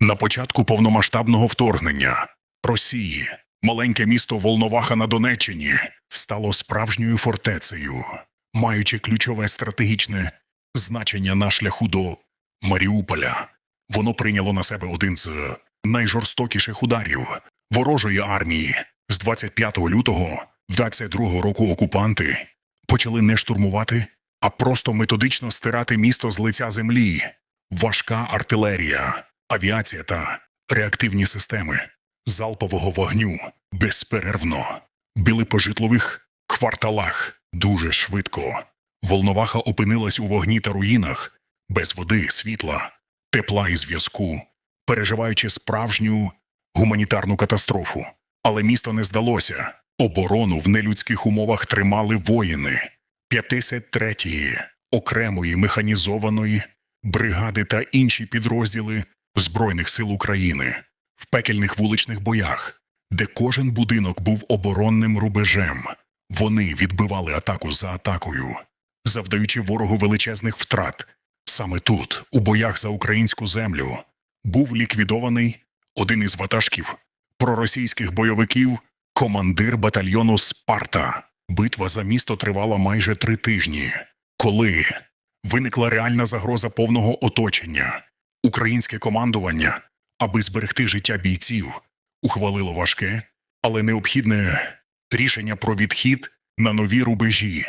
На початку повномасштабного вторгнення Росії маленьке місто Волноваха на Донеччині стало справжньою фортецею, маючи ключове стратегічне значення на шляху до Маріуполя. Воно прийняло на себе один з найжорстокіших ударів ворожої армії. З 25 лютого 22 року окупанти почали не штурмувати, а просто методично стирати місто з лиця землі. Важка артилерія, авіація та реактивні системи залпового вогню безперервно били по житлових кварталах дуже швидко. Волноваха опинилась у вогні та руїнах, без води, світла, тепла і зв'язку, переживаючи справжню гуманітарну катастрофу. Але місто не здалося. Оборону в нелюдських умовах тримали воїни 53-ї окремої механізованої бригади та інші підрозділи Збройних сил України в пекельних вуличних боях, де кожен будинок був оборонним рубежем. Вони відбивали атаку за атакою, завдаючи ворогу величезних втрат. Саме тут, у боях за українську землю, був ліквідований один із ватажків проросійських бойовиків, командир батальйону Спарта. Битва за місто тривала майже три тижні. Коли виникла реальна загроза повного оточення, українське командування, аби зберегти життя бійців, ухвалило важке, але необхідне рішення про відхід на нові рубежі.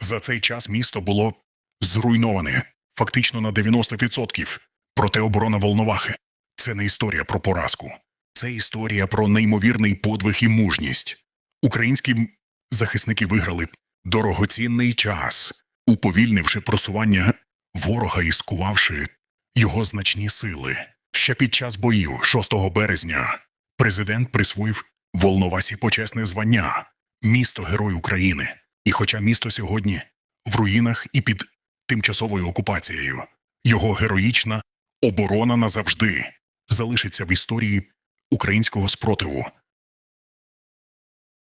За цей час місто було зруйноване фактично на 90%. Проте оборона Волновахи це не історія про поразку, це історія про неймовірний подвиг і мужність. Українські захисники виграли дорогоцінний час, уповільнивши просування ворога і скувавши його значні сили. Ще під час боїв 6 березня президент присвоїв Волновасі почесне звання місто Герой України. І хоча місто сьогодні в руїнах і під тимчасовою окупацією, його героїчна оборона назавжди залишиться в історії українського спротиву